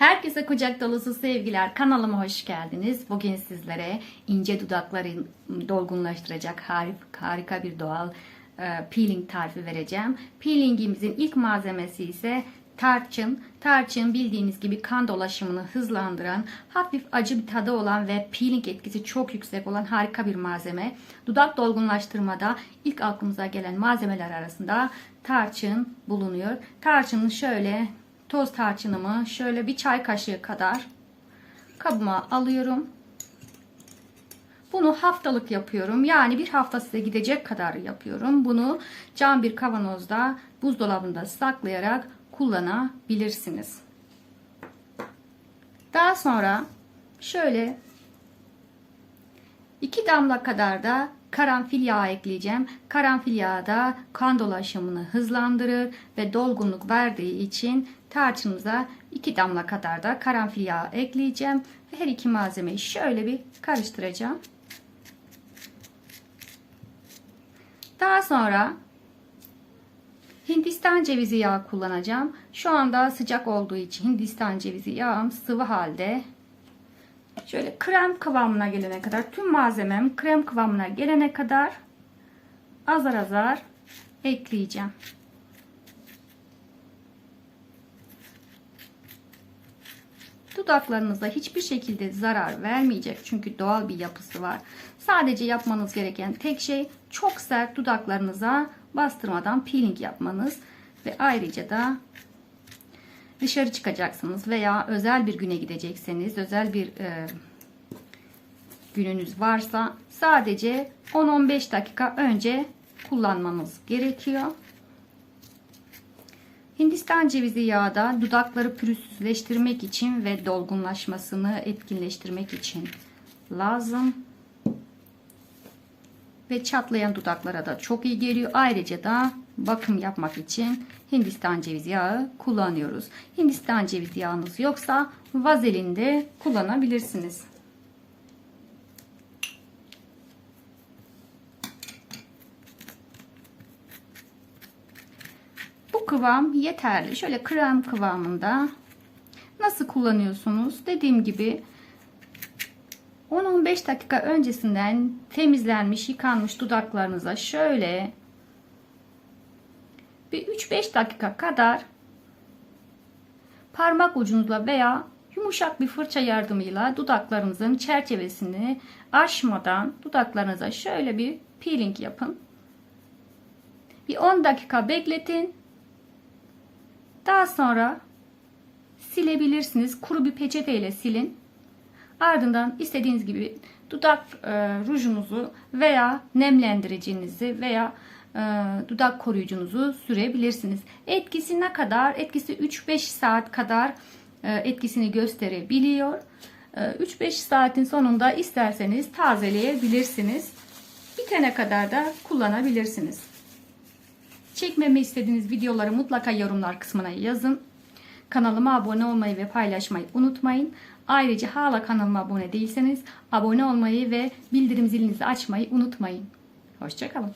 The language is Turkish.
Herkese kucak dolusu sevgiler. Kanalıma hoş geldiniz. Bugün sizlere ince dudakları dolgunlaştıracak harika, bir doğal e, peeling tarifi vereceğim. Peelingimizin ilk malzemesi ise tarçın. Tarçın bildiğiniz gibi kan dolaşımını hızlandıran, hafif acı bir tadı olan ve peeling etkisi çok yüksek olan harika bir malzeme. Dudak dolgunlaştırmada ilk aklımıza gelen malzemeler arasında tarçın bulunuyor. Tarçını şöyle toz tarçınımı şöyle bir çay kaşığı kadar kabıma alıyorum. Bunu haftalık yapıyorum. Yani bir hafta size gidecek kadar yapıyorum. Bunu cam bir kavanozda buzdolabında saklayarak kullanabilirsiniz. Daha sonra şöyle iki damla kadar da karanfil yağı ekleyeceğim. Karanfil yağı da kan dolaşımını hızlandırır ve dolgunluk verdiği için tarçınımıza iki damla kadar da karanfil yağı ekleyeceğim. Her iki malzemeyi şöyle bir karıştıracağım. Daha sonra Hindistan cevizi yağı kullanacağım. Şu anda sıcak olduğu için Hindistan cevizi yağım sıvı halde. Şöyle krem kıvamına gelene kadar tüm malzemem krem kıvamına gelene kadar azar azar ekleyeceğim. Dudaklarınıza hiçbir şekilde zarar vermeyecek çünkü doğal bir yapısı var. Sadece yapmanız gereken tek şey çok sert dudaklarınıza bastırmadan peeling yapmanız ve ayrıca da dışarı çıkacaksınız veya özel bir güne gidecekseniz, özel bir e, gününüz varsa sadece 10-15 dakika önce kullanmanız gerekiyor. Hindistan cevizi yağı da dudakları pürüzsüzleştirmek için ve dolgunlaşmasını etkinleştirmek için lazım. Ve çatlayan dudaklara da çok iyi geliyor. Ayrıca da bakım yapmak için Hindistan cevizi yağı kullanıyoruz. Hindistan cevizi yağınız yoksa vazelin de kullanabilirsiniz. Bu kıvam yeterli. Şöyle krem kıvamında nasıl kullanıyorsunuz? Dediğim gibi 10-15 dakika öncesinden temizlenmiş, yıkanmış dudaklarınıza şöyle bir 3-5 dakika kadar parmak ucunuzla veya yumuşak bir fırça yardımıyla dudaklarınızın çerçevesini aşmadan dudaklarınıza şöyle bir peeling yapın. Bir 10 dakika bekletin. Daha sonra silebilirsiniz. Kuru bir peçeteyle silin. Ardından istediğiniz gibi dudak e, rujunuzu veya nemlendiricinizi veya e, dudak koruyucunuzu sürebilirsiniz. Etkisi ne kadar? Etkisi 3-5 saat kadar e, etkisini gösterebiliyor. E, 3-5 saatin sonunda isterseniz tazeleyebilirsiniz. Bitene kadar da kullanabilirsiniz. Çekmemi istediğiniz videoları mutlaka yorumlar kısmına yazın. Kanalıma abone olmayı ve paylaşmayı unutmayın. Ayrıca hala kanalıma abone değilseniz abone olmayı ve bildirim zilinizi açmayı unutmayın. Hoşçakalın.